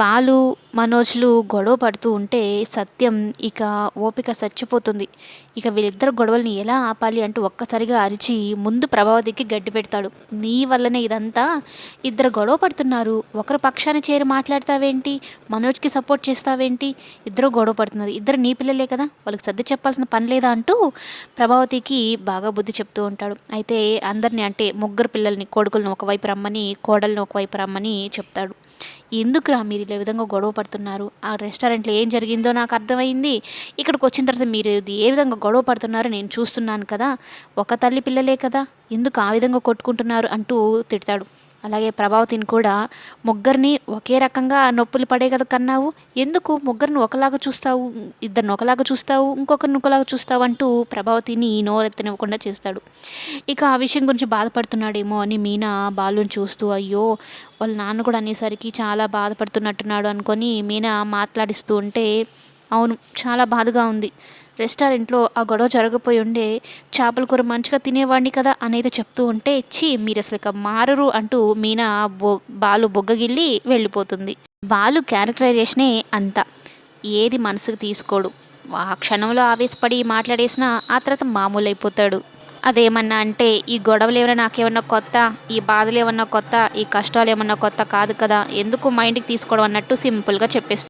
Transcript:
వాళ్ళు మనోజ్లు గొడవ పడుతూ ఉంటే సత్యం ఇక ఓపిక చచ్చిపోతుంది. ఇక వీళ్ళిద్దరు గొడవల్ని ఎలా ఆపాలి అంటూ ఒక్కసారిగా అరిచి ముందు ప్రభావతికి గడ్డి పెడతాడు. నీ వల్లనే ఇదంతా? ఇద్దరు గొడవ పడుతున్నారు. ఒకరి పక్షాన్ని చేరి మాట్లాడతావేంటి? మనోజ్కి సపోర్ట్ చేస్తావేంటి? ఇద్దరు గొడవ పడుతున్నారు. ఇద్దరు నీ పిల్లలే కదా? వాళ్ళకి సర్ది చెప్పాల్సిన పని లేదా అంటూ ప్రభావతికి బాగా బుద్ధి చెప్తూ ఉంటాడు. అయితే అందరినీ అంటే ముగ్గురు పిల్లల్ని కొడుకులను ఒకవైపు రమ్మని కోడల్ని ఒకవైపు రమ్మని చెప్తాడు. ఎందుకురా మీరు ఇలా విధంగా గొడవ పడుతున్నారు. ఆ రెస్టారెంట్లో ఏం జరిగిందో నాకు అర్థమైంది. ఇక్కడికి వచ్చిన తర్వాత మీరు ఏ విధంగా గొడవ పడుతున్నారో నేను చూస్తున్నాను కదా. ఒక తల్లి పిల్లలే కదా. ఎందుకు ఆ విధంగా కొట్టుకుంటున్నారు అంటూ తిడతాడు. అలాగే ప్రభావతిని కూడా ముగ్గురిని ఒకే రకంగా నొప్పులు పడే కదా కన్నావు? ఎందుకు ముగ్గురిని ఒకలాగా చూస్తావు? ఇద్దరిని ఒకలాగా చూస్తావు? ఇంకొకరిని ఒకలాగా చూస్తావు అంటూ ప్రభావతిని నోరెత్తనివ్వకుండా చేస్తాడు. ఇక ఆ విషయం గురించి బాధపడుతున్నాడేమో అని మీనా బాలుని చూస్తూ అయ్యో వాళ్ళ నాన్న కూడా అనేసరికి చాలా బాధపడుతున్నట్టున్నాడు అనుకొని మీనా మాట్లాడిస్తూ ఉంటే అవును చాలా బాధగా ఉంది. రెస్టారెంట్లో ఆ గొడవ జరగపోయి ఉండే చేపల కూర మంచిగా తినేవాడిని కదా అనేది చెప్తూ ఉంటే ఛీ మీరు అసలు ఇక మారరు అంటూ మీనా బొ బాలు బొగ్గగిల్లి వెళ్ళిపోతుంది. బాలు క్యారెక్టరైజేషనే అంత. ఏది మనసుకు తీసుకోడు. ఆ క్షణంలో ఆవేశపడి మాట్లాడేసినా ఆ తర్వాత మామూలు అయిపోతాడు అదేమన్నా అంటే ఈ గొడవలు ఏమైనా నాకేమన్నా కొత్త ఈ బాధలు ఏమన్నా కొత్త ఈ కష్టాలు ఏమన్నా కొత్త కాదు కదా ఎందుకు మైండ్కి తీసుకోవడం అన్నట్టు సింపుల్గా చెప్పేస్తాను